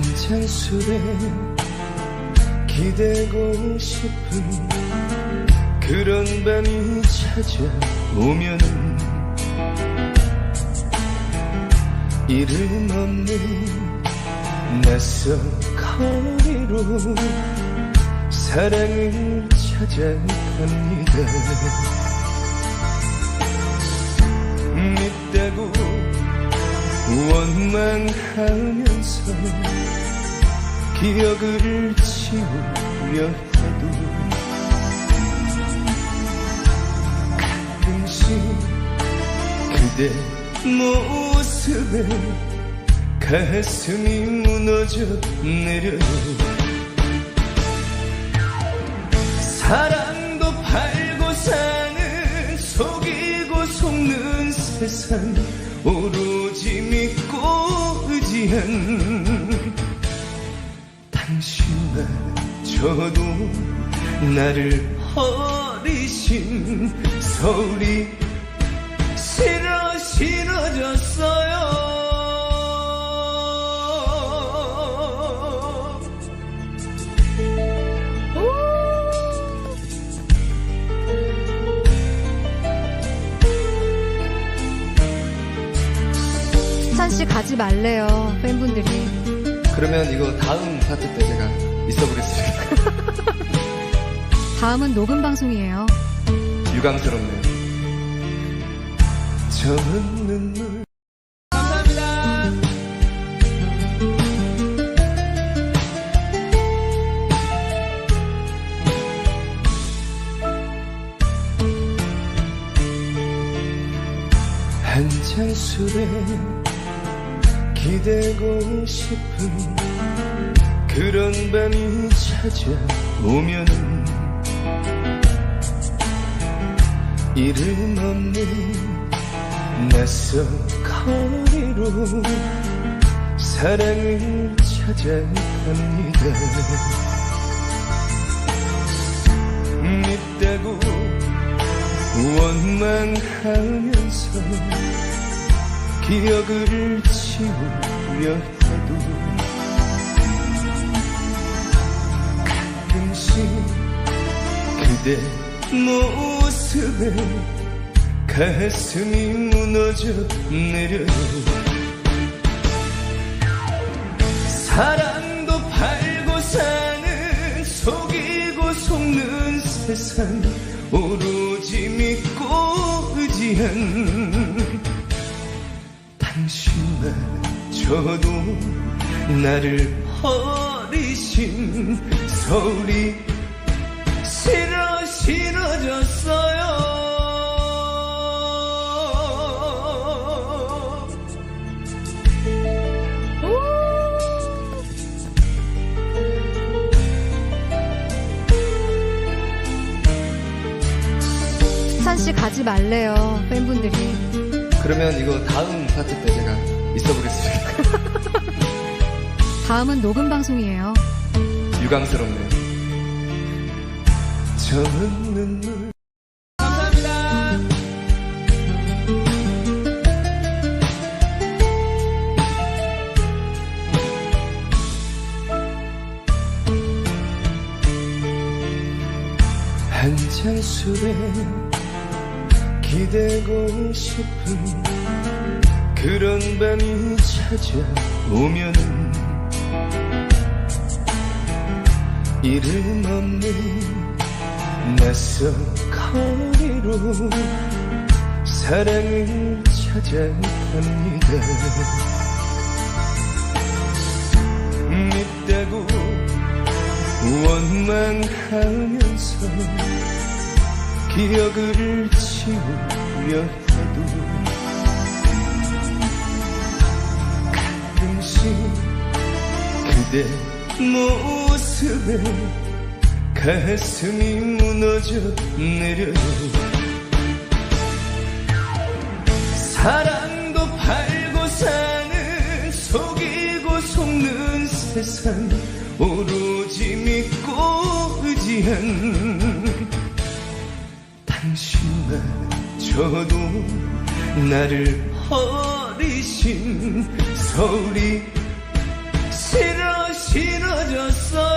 술에 기대고 싶은 그런 밤이 찾아오면은 이름 없는 낯선 거리로 사랑을 찾아갑니다. 밉다고 원망하면서 기억을 지우려 해도 가끔씩 그대 모습에 가슴이 무너져 내려요 사랑도 팔고 사는 속이고 속는 세상 믿고 의지한 당신만 저도 나를 버리신 서울이 싫어 싫어졌어요 씨 가지 말래요, 팬분들이. 그러면 이거 다음 파트 때 제가 있어보겠습니다 다음은 녹음 방송이에요. 유감스럽네요 저은 눈물 감사합니다 한잔 술에 기대고 싶은 그런 밤이 찾아오면은 이름 없는 낯선 거리로 사랑을 찾아갑니다. 밉다고 원망하면서 기억을 지우려 해도 가끔씩 그대 모습에 가슴이 무너져 내려요. 사랑도 팔고 사는 속이고 속는 세상 오로지 믿고 의지한 저도 나를 버리신 서울이 싫어 싫어졌어요 수찬 씨 가지 말래요, 팬분들이. 그러면 이거 다음 파트 때 제가 있어 보겠습니다. 다음은 녹음 방송이에요. 유감스럽네요. 저은 눈물. 감사합니다 한잔 술에 기대고 싶은 그런 밤이 찾아오면은 이름 없는 낯선 거리로 사랑을 찾아갑니다. 밉다고 원망하면서 기억을 지우려 해도 가끔씩 그대 모습에 가슴이 무너져 내려요. 사랑도 팔고 사는 속이고 속는 세상 오로지 믿고 의지한 당신만 저도 나를 버리신 서울이 싫어 싫어졌어요